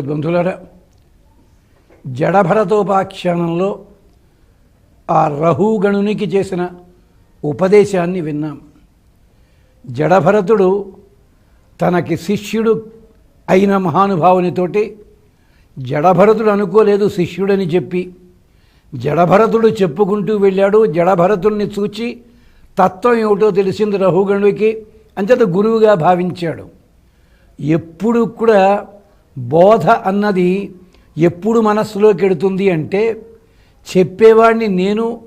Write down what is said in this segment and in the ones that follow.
బంధులరా జడభరతోపాఖ్యానంలో ఆ రహుగణునికి చేసిన ఉపదేశాన్ని విన్నాం. జడభరతుడు తనకి శిష్యుడు అయిన మహానుభావునితోటి జడభరతుడు అనుకోలేదు శిష్యుడని చెప్పి జడభరతుడు చెప్పుకుంటూ వెళ్ళాడు. జడభరతుడిని చూచి తత్వం ఏమిటో తెలిసింది రహుగణుడికి అంచేత గురువుగా భావించాడు. ఎప్పుడు కూడా బోధ అన్నది ఎప్పుడు మనస్సులోకి ఎడుతుంది అంటే చెప్పేవాడిని నేను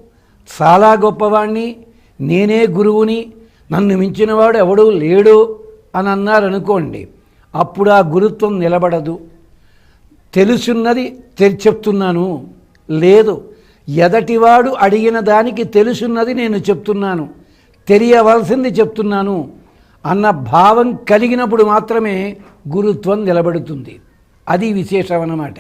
చాలా గొప్పవాణ్ణి నేనే గురువుని నన్ను మించినవాడు ఎవడూ లేడు అని అన్నారనుకోండి అప్పుడు ఆ గురుత్వం నిలబడదు. తెలుసున్నది తె- చెప్తున్నాను. లేదు ఎదటివాడు అడిగిన దానికి తెలుసున్నది నేను చెప్తున్నాను. తెలియవలసింది చెప్తున్నాను. అన్న భావం కలిగినప్పుడు మాత్రమే గురుత్వం నిలబడుతుంది. అది విశేషం అన్నమాట.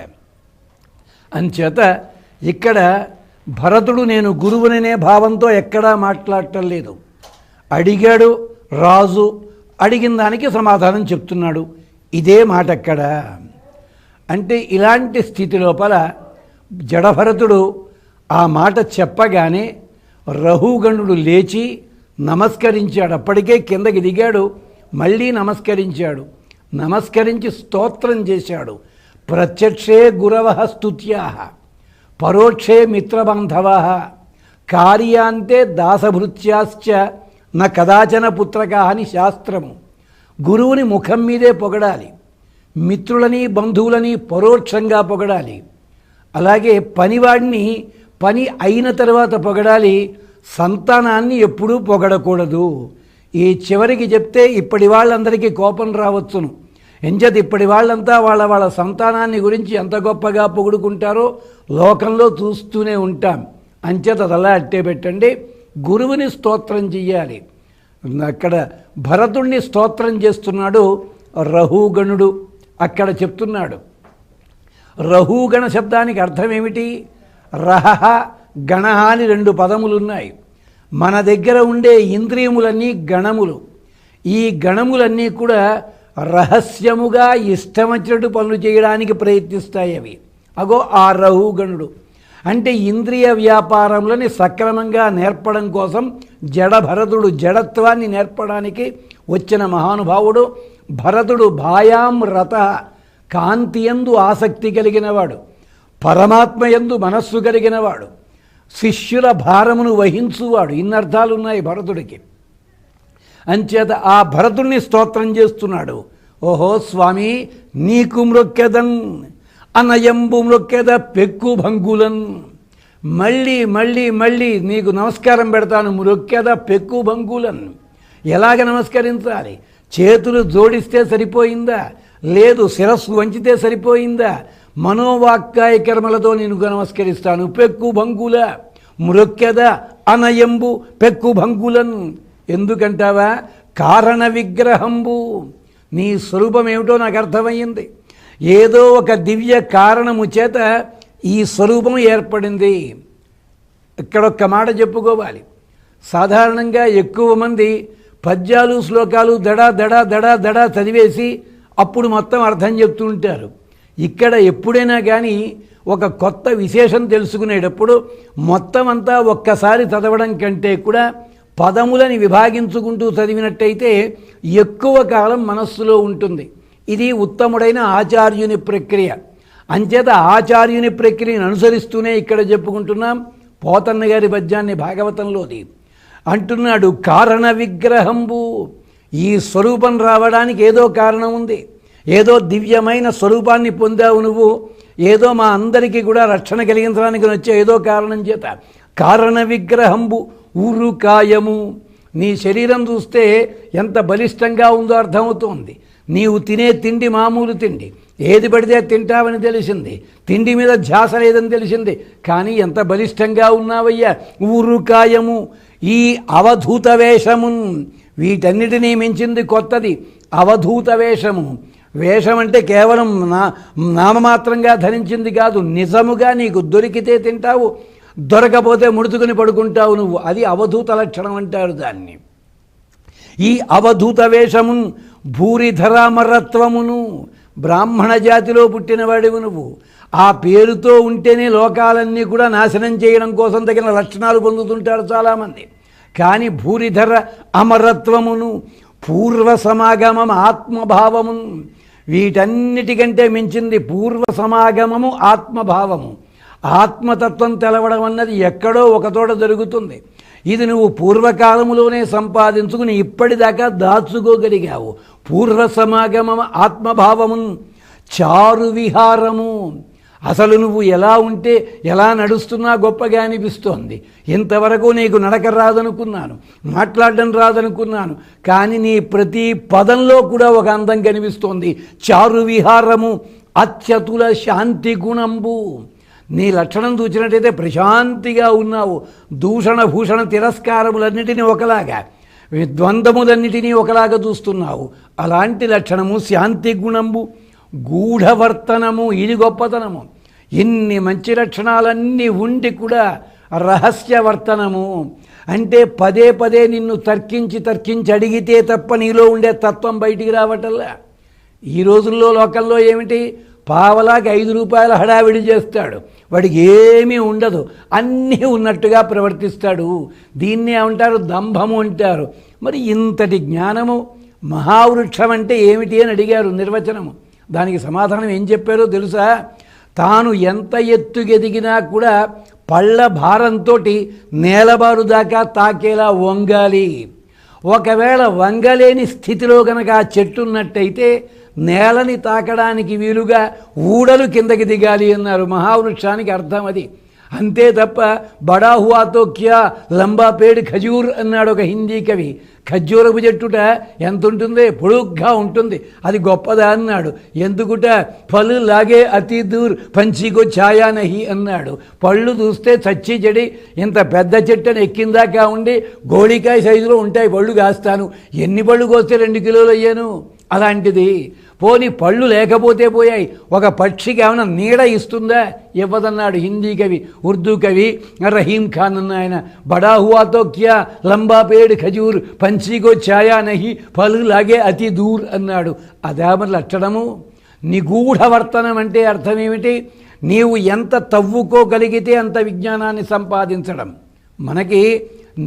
అంచేత ఇక్కడ భరతుడు నేను గురువుననే భావంతో ఎక్కడా మాట్లాడటం లేదు. అడిగాడు రాజు అడిగిన దానికి సమాధానం చెప్తున్నాడు. ఇదే మాట అక్కడ. అంటే ఇలాంటి స్థితి లోపల జడభరతుడు ఆ మాట చెప్పగానే రహుగణుడు లేచి నమస్కరించాడు. అప్పటికే కిందకి దిగాడు. మళ్ళీ నమస్కరించాడు. నమస్కరించి స్తోత్రం చేశాడు. ప్రత్యక్షే గురవ స్తుత్యా పరోక్షే మిత్రబాంధవ కార్యాంతే దాసభృత్యాశ్చ న కదాచన పుత్రకా అని శాస్త్రము. గురువుని ముఖం మీదే పొగడాలి. మిత్రులని బంధువులని పరోక్షంగా పొగడాలి. అలాగే పనివాడిని పని అయిన తర్వాత పొగడాలి. సంతానాన్ని ఎప్పుడూ పొగడకూడదు. ఈ చివరికి చెప్తే ఇప్పటి వాళ్ళందరికీ కోపం రావచ్చును. ఎంచేత ఇప్పటి వాళ్ళంతా వాళ్ళ వాళ్ళ సంతానాన్ని గురించి ఎంత గొప్పగా పొగుడుకుంటారో లోకంలో చూస్తూనే ఉంటాం. అంచేత అది అలా అట్టే పెట్టండి. గురువుని స్తోత్రం చెయ్యాలి. అక్కడ భరతుణ్ణి స్తోత్రం చేస్తున్నాడు రహుగణుడు అక్కడ చెప్తున్నాడు. రహుగణ శబ్దానికి అర్థం ఏమిటి? రహ గణ అని రెండు పదములు ఉన్నాయి మన దగ్గర ఉండే ఇంద్రియములన్నీ గణములు. ఈ గణములన్నీ కూడా రహస్యముగా ఇష్టం వచ్చినట్టు పనులు చేయడానికి ప్రయత్నిస్తాయి అవి. అగో ఆ రహుగణుడు అంటే ఇంద్రియ వ్యాపారములని సక్రమంగా నేర్పడం కోసం జడభరతుడు జడత్వాన్ని నేర్పడానికి వచ్చిన మహానుభావుడు భరతుడు భాయాం రత కాంతియందు ఆసక్తి కలిగినవాడు. పరమాత్మయందు మనస్సు కలిగినవాడు. శిష్యుల భారమును వహించువాడు. ఇన్నర్థాలు ఉన్నాయి భరతుడికి. అంచేత ఆ భరతుణ్ణి స్తోత్రం చేస్తున్నాడు. ఓహో స్వామి నీకు మృక్కెదన్ అనయంబు మ్రొక్కెద పెక్కు భంగులన్ మళ్ళీ మళ్ళీ మళ్ళీ నీకు నమస్కారం పెడతాను మృక్కెద పెక్కు భంగులన్ ఎలాగ నమస్కరించాలి? చేతులు జోడిస్తే సరిపోయిందా? లేదు శిరస్సు వంచితే సరిపోయిందా? మనోవాక్కాయ కర్మలతో నేను నమస్కరిస్తాను. పెక్కు భంగుల మృక్కెద అనయంబు పెక్కు భంగులన్. ఎందుకంటావా? కారణ విగ్రహంబు. నీ స్వరూపం ఏమిటో నాకు అర్థమయ్యింది. ఏదో ఒక దివ్య కారణము చేత ఈ స్వరూపం ఏర్పడింది. ఇక్కడ ఒక్క మాట చెప్పుకోవాలి. సాధారణంగా ఎక్కువ మంది పద్యాలు శ్లోకాలు దడా దడా దడా దడా చదివేసి అప్పుడు మొత్తం అర్థం చెప్తుంటారు. ఇక్కడ ఎప్పుడైనా కానీ ఒక కొత్త విశేషం తెలుసుకునేటప్పుడు మొత్తం అంతా ఒక్కసారి చదవడం కంటే కూడా పదములని విభాగించుకుంటూ చదివినట్టయితే ఎక్కువ కాలం మనస్సులో ఉంటుంది. ఇది ఉత్తముడైన ఆచార్యుని ప్రక్రియ. అంచేత ఆచార్యుని ప్రక్రియను అనుసరిస్తూనే ఇక్కడ చెప్పుకుంటున్నాం పోతన్న గారి పద్యాన్ని భాగవతంలోది. అంటున్నాడు కారణ విగ్రహంబు ఈ స్వరూపం రావడానికి ఏదో కారణం ఉంది. ఏదో దివ్యమైన స్వరూపాన్ని పొందావు నువ్వు ఏదో మా అందరికీ కూడా రక్షణ కలిగించడానికి వచ్చే ఏదో కారణం చేత. కారణ విగ్రహంబు ఊరు కాయము నీ శరీరం చూస్తే ఎంత బలిష్టంగా ఉందో అర్థమవుతోంది. నీవు తినే తిండి మామూలు తిండి. ఏది పడితే తింటావని తెలిసింది. తిండి మీద ధ్యాస లేదని తెలిసింది. కానీ ఎంత బలిష్టంగా ఉన్నావయ్యా ఊరు కాయము ఈ అవధూత వేషమున్ వీటన్నిటినీ మించింది కొత్తది. అవధూత వేషము. వేషం అంటే కేవలం నా నామమాత్రంగా ధరించింది కాదు నిజముగా నీకు దొరికితే తింటావు దొరకపోతే ముడుచుకుని పడుకుంటావు నువ్వు. అది అవధూత లక్షణం అంటారు దాన్ని. ఈ అవధూత వేషమున్ భూరిధరామరత్వమును బ్రాహ్మణ జాతిలో పుట్టినవాడివి నువ్వు. ఆ పేరుతో ఉంటేనే లోకాలన్నీ కూడా నాశనం చేయడం కోసం తగిన లక్షణాలు పొందుతుంటారు చాలామంది. కానీ భూరిధర అమరత్వమును పూర్వ సమాగమం ఆత్మభావమును వీటన్నిటికంటే మించింది పూర్వ సమాగమము ఆత్మభావము. ఆత్మతత్వం తెలవడం అన్నది ఎక్కడో ఒకచోట జరుగుతుంది. ఇది నువ్వు పూర్వకాలములోనే సంపాదించుకుని ఇప్పటిదాకా దాచుకోగలిగావు. పూర్వ సమాగమము ఆత్మభావము చారు విహారము. అసలు నువ్వు ఎలా ఉంటే ఎలా నడుస్తున్నా గొప్పగా అనిపిస్తోంది. ఇంతవరకు నీకు నడక రాదనుకున్నాను మాట్లాడడం రాదనుకున్నాను కానీ నీ ప్రతి పదంలో కూడా ఒక అందం కనిపిస్తోంది. చారు విహారము అత్యతుల శాంతి గుణంబు. నీ లక్షణం చూసినట్టయితే ప్రశాంతిగా ఉన్నావు. దూషణ భూషణ తిరస్కారములన్నిటినీ ఒకలాగా ద్వంద్వములన్నిటినీ ఒకలాగా చూస్తున్నావు. అలాంటి లక్షణము శాంతి గుణంబు. గూఢవర్తనము ఇది గొప్పతనము. ఇన్ని మంచి లక్షణాలన్నీ ఉండి కూడా రహస్యవర్తనము. అంటే పదే పదే నిన్ను తర్కించి తర్కించి అడిగితే తప్ప నీలో ఉండే తత్వం బయటికి రావటల్లా ఈ రోజుల్లో లోకల్లో ఏమిటి? పావలాకి ఐదు రూపాయల హడావిడి చేస్తాడు. వాడికి ఏమీ ఉండదు. అన్నీ ఉన్నట్టుగా ప్రవర్తిస్తాడు. దీన్నే అంటారు దంభము అంటారు. మరి ఇంతటి జ్ఞానము మహావృక్షం అంటే ఏమిటి అని అడిగారు నిర్వచనము. దానికి సమాధానం ఏం చెప్పారో తెలుసా? తాను ఎంత ఎత్తుకెదిగినా కూడా పళ్ళ భారంతో నేలబారు దాకా తాకేలా వంగాలి. ఒకవేళ వంగలేని స్థితిలో గనక ఆ చెట్టు ఉన్నట్టయితే నేలని తాకడానికి వీలుగా ఊడలు కిందకి దిగాలి అన్నారు మహావృక్షానికి అర్థం అది. అంతే తప్ప బడా హువాతో క్యా లంబా పేడు ఖజూర్ అన్నాడు ఒక హిందీ కవి ఖజ్జూరపు చెట్టుట ఎంత ఉంటుంది పొడుగ్గా ఉంటుంది అది గొప్పదా అన్నాడు ఎందుకుట పళ్ళు లాగే అతి దూర్ పంచిగో ఛాయా నహి అన్నాడు పళ్ళు చూస్తే చచ్చి చెడి ఇంత పెద్ద చెట్టుని ఎక్కిందాకా ఉండి గోళికాయ సైజులో ఉంటాయి పళ్ళు కాస్తాను ఎన్ని పళ్ళు కోస్తే రెండు కిలోలు అయ్యాను అలాంటిది పోని పళ్ళు లేకపోతే పోయాయి. ఒక పక్షికి ఏమైనా నీడ ఇస్తుందా? ఇవ్వదన్నాడు హిందీ కవి ఉర్దూ కవి రహీం ఖాన్ అన్న ఆయన. బడా హువాతో క్యా లంబా పేడ్ ఖజూర్ పంచీగో ఛాయా నహి పలు లాగే అతి దూర్ అన్నాడు. అదే మరి లక్షణము? నిగూఢవర్తనం అంటే అర్థం ఏమిటి? నీవు ఎంత తవ్వుకోగలిగితే అంత విజ్ఞానాన్ని సంపాదించడం. మనకి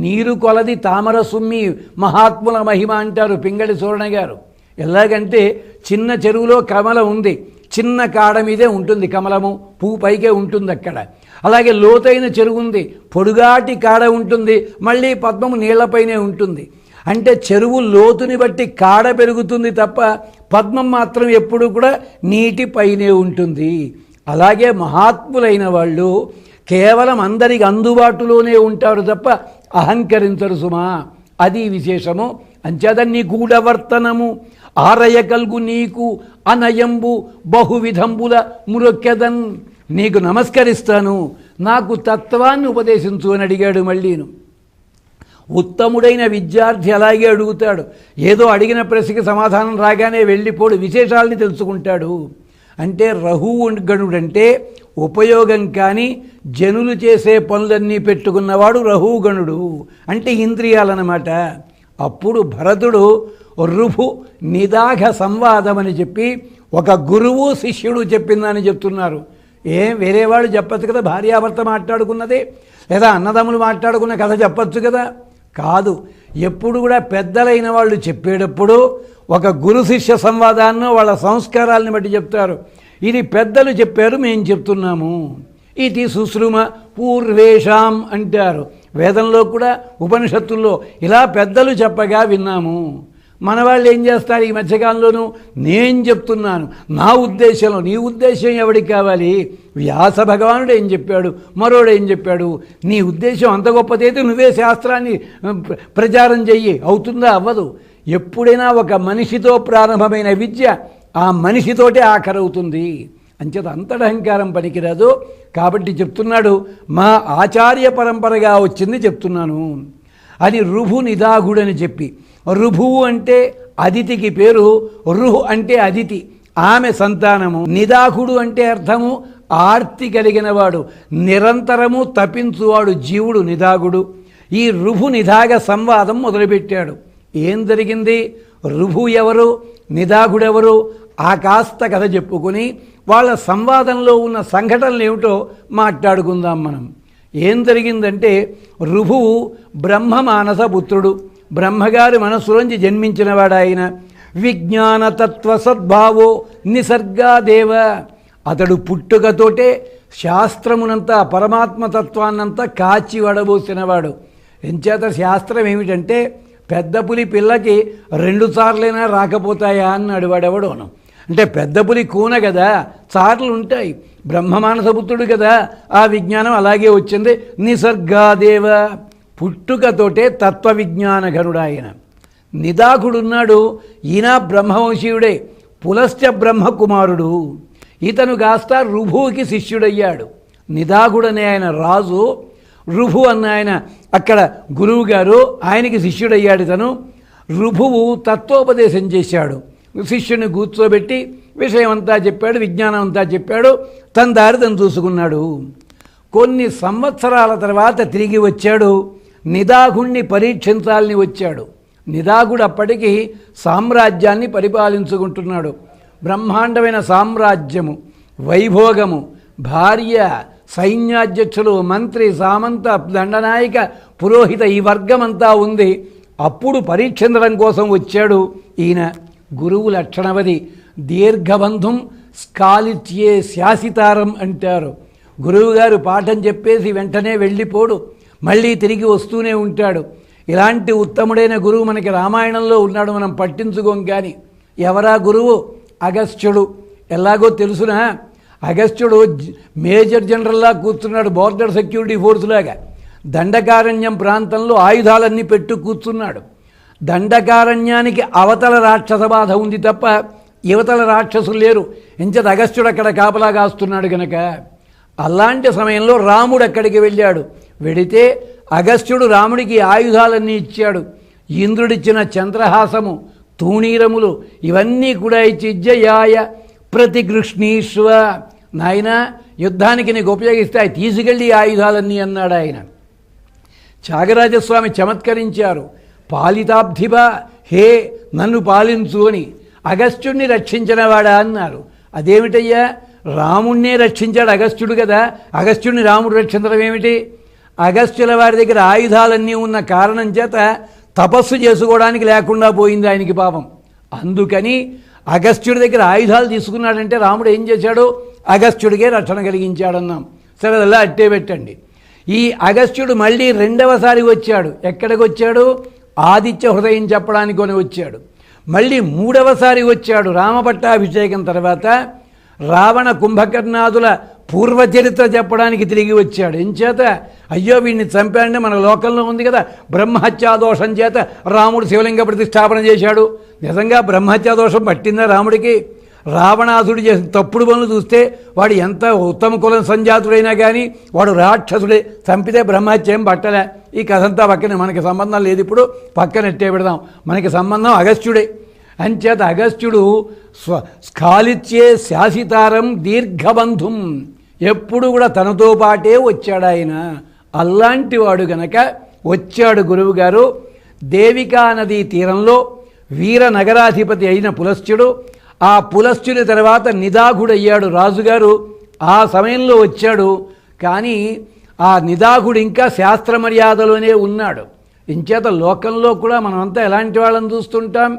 నీరు కొలది తామర సుమ్మి మహాత్ముల మహిమ అంటారు పింగళి సూరణ గారు ఎలాగంటే చిన్న చెరువులో కమల ఉంది. చిన్న కాడ మీదే ఉంటుంది కమలము. పువ్వు పైకే ఉంటుంది అక్కడ. అలాగే లోతైన చెరువు ఉంది. పొడుగాటి కాడ ఉంటుంది. మళ్ళీ పద్మము నీళ్ళపైనే ఉంటుంది. అంటే చెరువు లోతుని బట్టి కాడ పెరుగుతుంది తప్ప పద్మం మాత్రం ఎప్పుడు కూడా నీటిపైనే ఉంటుంది. అలాగే మహాత్ములైన వాళ్ళు కేవలం అందరికి అందుబాటులోనే ఉంటారు తప్ప అహంకరించరు సుమా. అది విశేషము. అంచేత నీ గూఢవర్తనము. ఆరయకల్గు నీకు అనయంబు బహువిధంబుల మురొక్కెదన్. నీకు నమస్కరిస్తాను. నాకు తత్వాన్ని ఉపదేశించు అని అడిగాడు మళ్ళీను. ఉత్తముడైన విద్యార్థి అలాగే అడుగుతాడు. ఏదో అడిగిన ప్రశ్నకి సమాధానం రాగానే వెళ్ళిపోడు. విశేషాలని తెలుసుకుంటాడు. అంటే రహువు గణుడంటే ఉపయోగం కానీ జనులు చేసే పనులన్నీ పెట్టుకున్నవాడు రహుగణుడు అంటే ఇంద్రియాలన్నమాట. అప్పుడు భరతుడు రుభు నిదాఘ సంవాదం అని చెప్పి ఒక గురువు శిష్యుడు చెప్పిందని చెప్తున్నారు. ఏం వేరేవాడు చెప్పచ్చు కదా భార్యాభర్త మాట్లాడుకున్నది లేదా అన్నదమ్ములు మాట్లాడుకున్న కథ చెప్పచ్చు కదా? కాదు. ఎప్పుడు కూడా పెద్దలైన వాళ్ళు చెప్పేటప్పుడు ఒక గురు శిష్య సంవాదాన్ని వాళ్ళ సంస్కారాలను బట్టి చెప్తారు. ఇది పెద్దలు చెప్పారు మేము చెప్తున్నాము. ఇది సుశ్రుమ పూర్వేషాం అంటారు. వేదంలో కూడా ఉపనిషత్తుల్లో ఇలా పెద్దలు చెప్పగా విన్నాము. మన వాళ్ళు ఏం చేస్తారు ఈ మధ్యకాలంలోనూ? నేను చెప్తున్నాను. నా ఉద్దేశంలో నీ ఉద్దేశం ఎవడికి కావాలి? వ్యాస భగవానుడు ఏం చెప్పాడు? మరోడు ఏం చెప్పాడు? నీ ఉద్దేశం అంత గొప్పదైతే నువ్వే శాస్త్రాన్ని ప్రచారం చెయ్యి. అవుతుందా? అవ్వదు. ఎప్పుడైనా ఒక మనిషితో ప్రారంభమైన విద్య ఆ మనిషితోటే ఆఖరవుతుంది. అంచేత అంతటి అహంకారం పనికిరాదు. కాబట్టి చెప్తున్నాడు మా ఆచార్య పరంపరగా వచ్చింది చెప్తున్నాను. అని రుభు నిదాగుడని చెప్పి రుభువు అంటే అదితికి పేరు రుహు అంటే అదితి. ఆమె సంతానము. నిదాకుడు అంటే అర్థము ఆర్తి కలిగినవాడు. నిరంతరము తపించువాడు జీవుడు నిదాగుడు. ఈ రుభు నిదాగ సంవాదం మొదలుపెట్టాడు. ఏం జరిగింది? రుభు ఎవరు? నిదాగుడెవరు? ఆ కాస్త కథ చెప్పుకుని వాళ్ళ సంవాదంలో ఉన్న సంఘటనలు ఏమిటో మాట్లాడుకుందాం మనం. ఏం జరిగిందంటే రుభువు బ్రహ్మ మానస పుత్రుడు. బ్రహ్మగారి మనస్సులోంచి జన్మించినవాడు ఆయన విజ్ఞానతత్వ సద్భావో నిసర్గాదేవ. అతడు పుట్టుకతోటే శాస్త్రమునంతా పరమాత్మతత్వాన్నంతా కాచి వడబోసినవాడు. ఎంచేత శాస్త్రం ఏమిటంటే పెద్ద పులి పిల్లకి రెండు సార్లైనా రాకపోతాయా అన్నాడు వాడెవడోను అంటే పెద్ద పులి కూన కదా సార్లు ఉంటాయి బ్రహ్మమానసపుత్రుడు కదా ఆ విజ్ఞానం అలాగే వచ్చింది. నిసర్గాదేవ. పుట్టుకతోటే తత్వ విజ్ఞాన ఆయన నిదాకుడున్నాడు ఈయన బ్రహ్మవంశీయుడే పులశ్చ బ్రహ్మకుమారుడు. ఇతను కాస్త రుభువుకి శిష్యుడయ్యాడు. నిదాకుడనే ఆయన రాజు రుభు అన్న ఆయన అక్కడ గురువు గారు ఆయనకి శిష్యుడయ్యాడు ఇతను. రుభువు తత్వోపదేశం చేశాడు. శిష్యుని కూర్చోబెట్టి విషయం అంతా చెప్పాడు విజ్ఞానం అంతా చెప్పాడు తన దారి తను చూసుకున్నాడు. కొన్ని సంవత్సరాల తర్వాత తిరిగి వచ్చాడు. నిదాగుణ్ణి పరీక్షించాలని వచ్చాడు. నిదాగుడు అప్పటికి సామ్రాజ్యాన్ని పరిపాలించుకుంటున్నాడు. బ్రహ్మాండమైన సామ్రాజ్యము వైభోగము భార్య సైన్యాధ్యక్షులు మంత్రి సామంత దండనాయక పురోహిత ఈ వర్గమంతా ఉంది. అప్పుడు పరీక్షించడం కోసం వచ్చాడు ఈయన గురువు లక్షణవది దీర్ఘబంధం స్కాలిత్యే శాసితారం అంటారు. గురువుగారు పాఠం చెప్పేసి వెంటనే వెళ్ళిపోడు. మళ్ళీ తిరిగి వస్తూనే ఉంటాడు. ఇలాంటి ఉత్తముడైన గురువు మనకి రామాయణంలో ఉన్నాడు మనం పట్టించుకోం కానీ ఎవరా గురువు? అగస్త్యుడు. ఎలాగో తెలుసునా? అగస్త్యుడు మేజర్ జనరల్లా కూర్చున్నాడు బోర్డర్ సెక్యూరిటీ ఫోర్స్ లాగా దండకారణ్యం ప్రాంతంలో ఆయుధాలన్నీ పెట్టు కూర్చున్నాడు. దండకారణ్యానికి అవతల రాక్షస బాధ ఉంది తప్ప యువతల రాక్షసులు లేరు. ఎంచదు అగస్త్యుడు అక్కడ కాపలా కాస్తున్నాడు గనక. అలాంటి సమయంలో రాముడు అక్కడికి వెళ్ళాడు. వెడితే అగస్త్యుడు రాముడికి ఆయుధాలన్నీ ఇచ్చాడు. ఇంద్రుడిచ్చిన చంద్రహాసము తూణీరములు ఇవన్నీ కూడా ఇచ్చి జయాయ ప్రతిగృష్ణీశ్వ నాయన యుద్ధానికి నీకు ఉపయోగిస్తే అవి తీసుకెళ్ళి ఆయుధాలన్నీ అన్నాడు ఆయన. త్యాగరాజస్వామి చమత్కరించారు. పాలితాబ్ధిబ హే నన్ను పాలించు అని. అగస్త్యుణ్ణి రక్షించినవాడా అన్నారు. అదేమిటయ్యా? రాముణ్ణే రక్షించాడు అగస్త్యుడు కదా. అగస్త్యుడిని రాముడు రక్షించడం ఏమిటి? అగస్త్యుల వారి దగ్గర ఆయుధాలన్నీ ఉన్న కారణం చేత తపస్సు చేసుకోవడానికి లేకుండా పోయింది ఆయనకి పాపం. అందుకని అగస్త్యుడి దగ్గర ఆయుధాలు తీసుకున్నాడంటే రాముడు ఏం చేశాడు? అగస్త్యుడికే రక్షణ కలిగించాడన్నాం. సరే అలా అట్టే పెట్టండి. ఈ అగస్త్యుడు మళ్ళీ రెండవసారి వచ్చాడు. ఎక్కడికి వచ్చాడు? ఆదిత్య హృదయం చెప్పడానికి కొని వచ్చాడు. మళ్ళీ మూడవసారి వచ్చాడు రామపట్టాభిషేకం తర్వాత. రావణ కుంభకర్ణాదుల పూర్వచరిత్ర చెప్పడానికి తిరిగి వచ్చాడు. ఎంచేత అయ్యో వీడిని చంపాడని మన లోకంలో ఉంది కదా. బ్రహ్మహత్యాదోషం చేత రాముడు శివలింగ ప్రతిష్టాపన చేశాడు. నిజంగా బ్రహ్మహత్యాదోషం పట్టిందా రాముడికి? రావణాసుడు చేసిన తప్పుడు పనులు చూస్తే వాడు ఎంత ఉత్తమ కులం సంజాతుడైనా కానీ వాడు రాక్షసుడే. చంపితే బ్రహ్మహత్యం పట్టలే. ఈ కథంతా పక్కన మనకి సంబంధం లేదు ఇప్పుడు. పక్కనట్టే పెడదాం. మనకి సంబంధం అగస్త్యుడే. అంచేత అగస్త్యుడు స్వ స్ఖాలిత్యే శాసితారం దీర్ఘబంధుం. ఎప్పుడు కూడా తనతో పాటే వచ్చాడు ఆయన. అలాంటి వాడు గనక వచ్చాడు గురువుగారు దేవికా నదీ తీరంలో వీర నగరాధిపతి అయిన పులస్త్యుడు ఆ పులస్త్యుని తర్వాత నిదాఘుడయ్యాడు రాజుగారు. ఆ సమయంలో వచ్చాడు కానీ ఆ నిదాఘుడు ఇంకా శాస్త్ర మర్యాదలోనే ఉన్నాడు. ఇంచేత లోకంలో కూడా మనమంతా ఎలాంటి వాళ్ళని చూస్తుంటాం?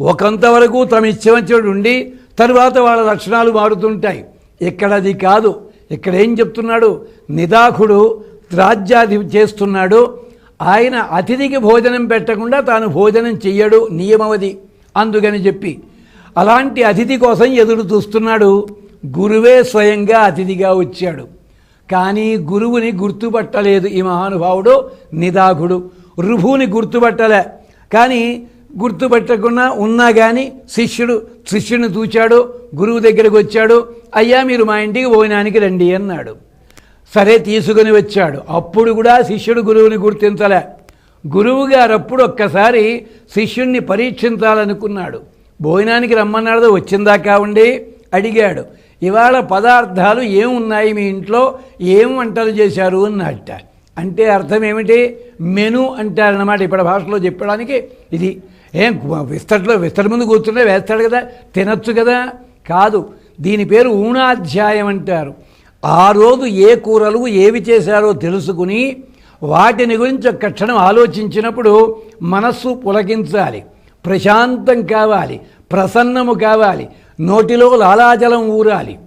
ఒకంతవరకు తమ ఇచ్చవంచుడు ఉండి తరువాత వాళ్ళ లక్షణాలు మారుతుంటాయి. ఇక్కడ అది కాదు. ఇక్కడ ఏం చెప్తున్నాడు? నిదాఖుడు త్రాజ్యాధి చేస్తున్నాడు. ఆయన అతిథికి భోజనం పెట్టకుండా తాను భోజనం చెయ్యడు నియమవది. అందుకని చెప్పి అలాంటి అతిథి కోసం ఎదురు చూస్తున్నాడు. గురువే స్వయంగా అతిథిగా వచ్చాడు. కానీ గురువుని గుర్తుపట్టలేదు ఈ మహానుభావుడు నిదాఘుడు రుభువుని గుర్తుపట్టలే. కానీ గుర్తుపట్టకుండా ఉన్నా కానీ శిష్యుడు శిష్యుని చూచాడు గురువు దగ్గరికి వచ్చాడు అయ్యా మీరు మా ఇంటికి భోజనానికి రండి అన్నాడు. సరే తీసుకుని వచ్చాడు. అప్పుడు కూడా శిష్యుడు గురువుని గుర్తించలే. గురువుగారు అప్పుడు ఒక్కసారి శిష్యుణ్ణి పరీక్షించాలనుకున్నాడు. భోజనానికి రమ్మన్నాడు వచ్చిందాకా ఉండి? అడిగాడు. ఇవాళ పదార్థాలు ఏమున్నాయి మీ ఇంట్లో? ఏం వంటలు చేశారు? అన్నట్ట అంటే అర్థం ఏమిటి? మెను అంటారన్నమాట ఇప్పటి భాషలో చెప్పడానికి. ఇది ఏం విస్తట్లో విస్తడి ముందు కూర్చుంటే వేస్తాడు కదా తినచ్చు కదా? కాదు. దీని పేరు ఊణాధ్యాయం అంటారు. ఆ రోజు ఏ కూరలు ఏవి చేశారో తెలుసుకుని వాటిని గురించి ఒక్క క్షణం ఆలోచించినప్పుడు మనస్సు పులకించాలి. ప్రశాంతం కావాలి. ప్రసన్నము కావాలి. నోటిలో లాలాజలం ఊరాలి.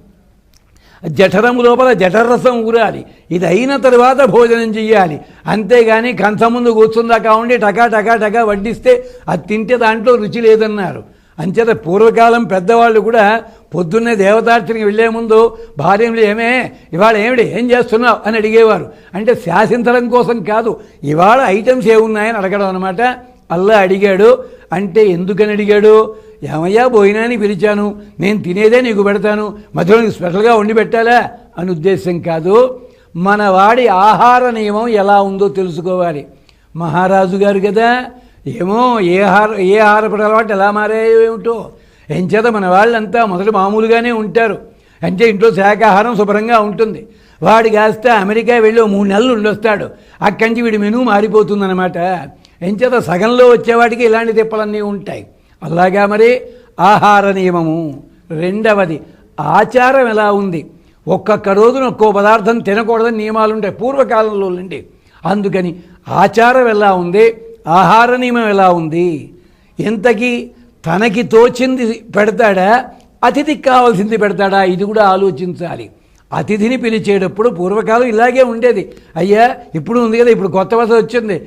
జఠరము లోపల జఠరరసం ఊరాలి. ఇది అయిన తర్వాత భోజనం చెయ్యాలి. అంతేగాని కంచ ముందు కూర్చుందాకా ఉండి టకా టకా టకా వడ్డిస్తే అది తింటే దాంట్లో రుచి లేదన్నారు. అంచేత పూర్వకాలం పెద్దవాళ్ళు కూడా పొద్దున్నే దేవతార్చనకి వెళ్ళే ముందు భార్యలు ఏమే ఇవాళ ఏమిటి? ఏం చేస్తున్నావు? అని అడిగేవారు. అంటే శాసించడం కోసం కాదు ఇవాళ ఐటమ్స్ ఏమున్నాయని అడగడం అనమాట. అల్లా అడిగాడు. అంటే ఎందుకని అడిగాడు? ఏమయ్యా భోజనాన్ని పిలిచాను. నేను తినేదే నీకు పెడతాను. మధ్యలో నీకు స్పెషల్గా వండి పెట్టాలా? అని ఉద్దేశం కాదు. మన వాడి ఆహార నియమం ఎలా ఉందో తెలుసుకోవాలి. మహారాజు గారు కదా ఏమో ఏ ఆహార ఏ ఆహారపడ అలవాటు ఎలా మారాయో ఏమిటో ఎంచేత మన వాళ్ళంతా మొదట మామూలుగానే ఉంటారు. అంటే ఇంట్లో శాకాహారం శుభ్రంగా ఉంటుంది. వాడు కాస్త అమెరికా వెళ్ళి మూడు నెలలు ఉండొస్తాడు. అక్కడి నుంచి వీడి మెనూ మారిపోతుందన్నమాట. ఎంచేత సగంలో వచ్చేవాడికి ఇలాంటి తిప్పలన్నీ ఉంటాయి. అలాగా మరి ఆహార నియమము. రెండవది ఆచారం ఎలా ఉంది? ఒక్కొక్క రోజున ఒక్కో పదార్థం తినకూడదని నియమాలు ఉంటాయి పూర్వకాలంలో నుండి అందుకని ఆచారం ఎలా ఉంది? ఆహార నియమం ఎలా ఉంది? ఇంతకీ తనకి తోచింది పెడతాడా? అతిథికి కావాల్సింది పెడతాడా? ఇది కూడా ఆలోచించాలి. అతిథిని పిలిచేటప్పుడు పూర్వకాలం ఇలాగే ఉండేది. అయ్యా ఇప్పుడు ఉంది కదా ఇప్పుడు కొత్త వసతి వచ్చింది.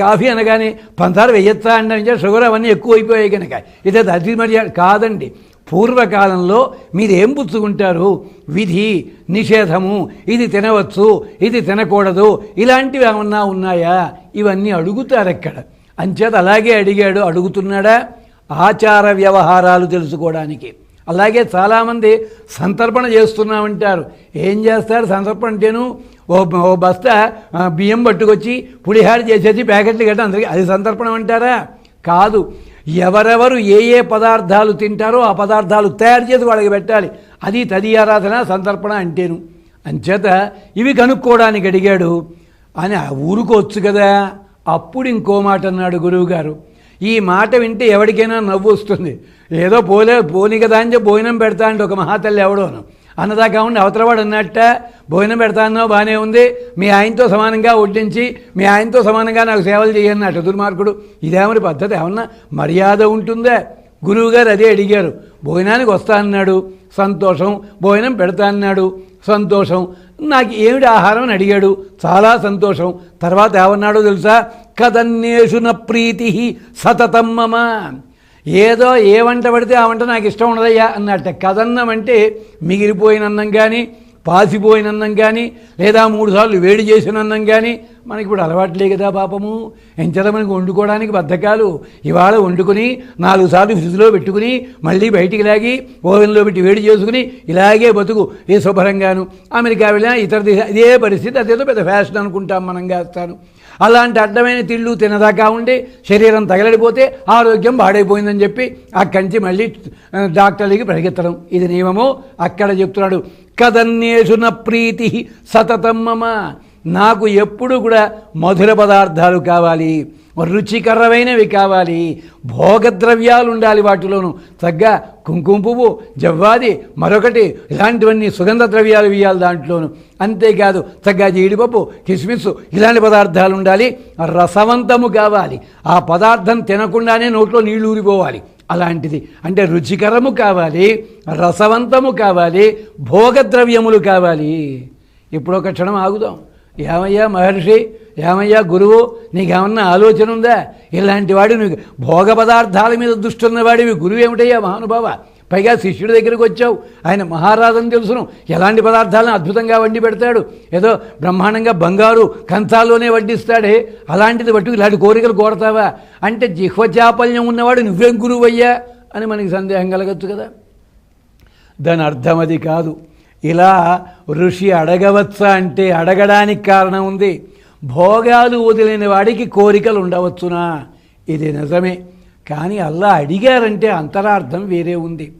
కాఫీ అనగానే పంచదార వెయ్యొచ్చా? అంటే షుగర్ అవన్నీ ఎక్కువ అయిపోయాయి కనుక అది అతిథి మర్యాద కాదండి. పూర్వకాలంలో మీరు ఏం పుచ్చుకుంటారు? విధి నిషేధము ఇది తినవచ్చు ఇది తినకూడదు ఇలాంటివి ఏమన్నా ఉన్నాయా? ఇవన్నీ అడుగుతారు అక్కడ అంచేత అలాగే అడిగాడు అడుగుతున్నాడా? ఆచార వ్యవహారాలు తెలుసుకోవడానికి. అలాగే చాలామంది సంతర్పణ చేస్తున్నామంటారు. ఏం చేస్తారు? సంతర్పణ అంటేను ఓ ఓ బస్తా బియ్యం పట్టుకొచ్చి పులిహార చేసేసి ప్యాకెట్లు కట్టి అందరికీ అది సంతర్పణం అంటారా? కాదు. ఎవరెవరు ఏ ఏ పదార్థాలు తింటారో ఆ పదార్థాలు తయారు చేసి వాళ్ళకి పెట్టాలి. అది తది ఆరాధన సంతర్పణ అంటేను. అంచేత ఇవి కనుక్కోవడానికి అడిగాడు. అని ఆ ఊరుకోవచ్చు కదా. అప్పుడు ఇంకో మాట అన్నాడు గురువుగారు. ఈ మాట వింటే ఎవరికైనా నవ్వు వస్తుంది. ఏదో పోలే పోని కదా అని చెప్పి భోజనం పెడతా అంటే ఒక మహాతల్లి ఎవడోను అన్నదాకా ఉండి అవతలవాడు అన్నట్ట భోజనం పెడతానో బాగానే ఉంది. మీ ఆయనతో సమానంగా వడ్డించి మీ ఆయనతో సమానంగా నాకు సేవలు చేయన్నట్టు దుర్మార్గుడు. ఇదేమని పద్ధతి ఏమన్నా మర్యాద ఉంటుందా? గురువుగారు అదే అడిగారు. భోజనానికి వస్తా అన్నాడు. సంతోషం భోజనం పెడతా అన్నాడు. సంతోషం. నాకు ఏమిటి ఆహారం అని అడిగాడు. చాలా సంతోషం. తర్వాత ఏమన్నాడో తెలుసా? కదన్యేషున ప్రీతి సతతం మమ. ఏదో ఏ వంట పడితే ఆ వంట నాకు ఇష్టం ఉండదయ్యా అన్నట్ట. కదన్నం అంటే మిగిలిపోయిన అన్నం కానీ పాసిపోయిన అన్నం కానీ లేదా మూడుసార్లు వేడి చేసిన అన్నం కానీ మనకి ఇప్పుడు అలవాట్లే కదా పాపము. ఎంచేత మనకి వండుకోవడానికి బద్ధకాలు. ఇవాళ వండుకుని నాలుగు సార్లు ఫ్రిడ్జ్లో పెట్టుకుని మళ్ళీ బయటికి లాగి ఓవెన్లో పెట్టి వేడి చేసుకుని ఇలాగే బతుకు. ఏ శుభ్రంగాను. అమెరికా వెళ్ళినా ఇతర దేశ ఇదే పరిస్థితి. అదేదో పెద్ద ఫ్యాషన్ అనుకుంటాం మనం కాస్తాను. అలాంటి అడ్డమైన తిళ్ళు తినదాకా ఉండి శరీరం తగలడిపోతే ఆరోగ్యం పాడైపోయిందని చెప్పి అక్కడి నుంచి మళ్ళీ డాక్టర్లకి పరిగెత్తడం. ఇది నియమము అక్కడ చెప్తున్నాడు. కదన్యేషున ప్రీతి సతతం మమ. నాకు ఎప్పుడు కూడా మధుర పదార్థాలు కావాలి రుచికరమైనవి కావాలి భోగద్రవ్యాలు ఉండాలి వాటిలోను. తగ్గ కుంకుమ పువ్వు జవ్వాది మరొకటి ఇలాంటివన్నీ సుగంధ ద్రవ్యాలు వేయాలి దాంట్లోను. అంతేకాదు తగ్గ జీడిపప్పు కిస్మిస్ ఇలాంటి పదార్థాలు ఉండాలి. రసవంతము కావాలి. ఆ పదార్థం తినకుండానే నోట్లో నీళ్ళు ఊరిపోవాలి. అలాంటిది. అంటే రుచికరము కావాలి రసవంతము కావాలి భోగద్రవ్యములు కావాలి. ఇప్పుడు ఒక క్షణం ఆగుదాం. ఏమయ్యా మహర్షి? ఏమయ్యా గురువు? నీకేమన్నా ఆలోచన ఉందా? ఇలాంటి వాడు నువ్వు భోగ పదార్థాల మీద దుష్టున్నవాడివి గురువు ఏమిటయ్యా మహానుభావ? పైగా శిష్యుడి దగ్గరికి వచ్చావు. ఆయన మహారాజని తెలుసును. ఎలాంటి పదార్థాలను అద్భుతంగా వండి పెడతాడు? ఏదో బ్రహ్మాండంగా బంగారు కంచాల్లోనే వడ్డిస్తాడే. అలాంటిది పట్టుకు ఇలాంటి కోరికలు కోరతావా? అంటే జిహ్వచాపల్యం ఉన్నవాడు నువ్వేం గురువు అయ్యా అని మనకి సందేహం కలగచ్చు కదా? దాని అర్థం అది కాదు. ఇలా ఋషి అడగవచ్చా అంటే అడగడానికి కారణం ఉంది. భోగాలు వదిలిన వాడికి కోరికలు ఉండవచ్చునా? ఇది నిజమే. కానీ అల్లా అడిగారంటే అంతరార్థం వేరే ఉంది.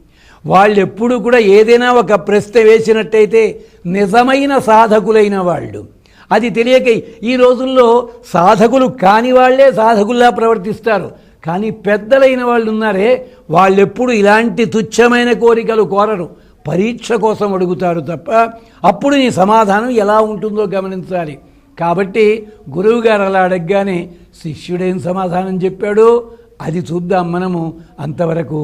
వాళ్ళు ఎప్పుడు కూడా ఏదైనా ఒక ప్రశ్న వేసినట్టయితే నిజమైన సాధకులైన వాళ్ళు. అది తెలియక ఈ రోజుల్లో సాధకులు కాని వాళ్ళే సాధకుల్లా ప్రవర్తిస్తారు. కానీ పెద్దలైన వాళ్ళు ఉన్నారే వాళ్ళెప్పుడు ఇలాంటి తుచ్చమైన కోరికలు కోరరు. పరీక్ష కోసం అడుగుతారు తప్ప అప్పుడు నీ సమాధానం ఎలా ఉంటుందో గమనించాలి. కాబట్టి గురువుగారు అలా అడగగానే శిష్యుడేం సమాధానం చెప్పాడు? అది చూద్దాం మనము అంతవరకు.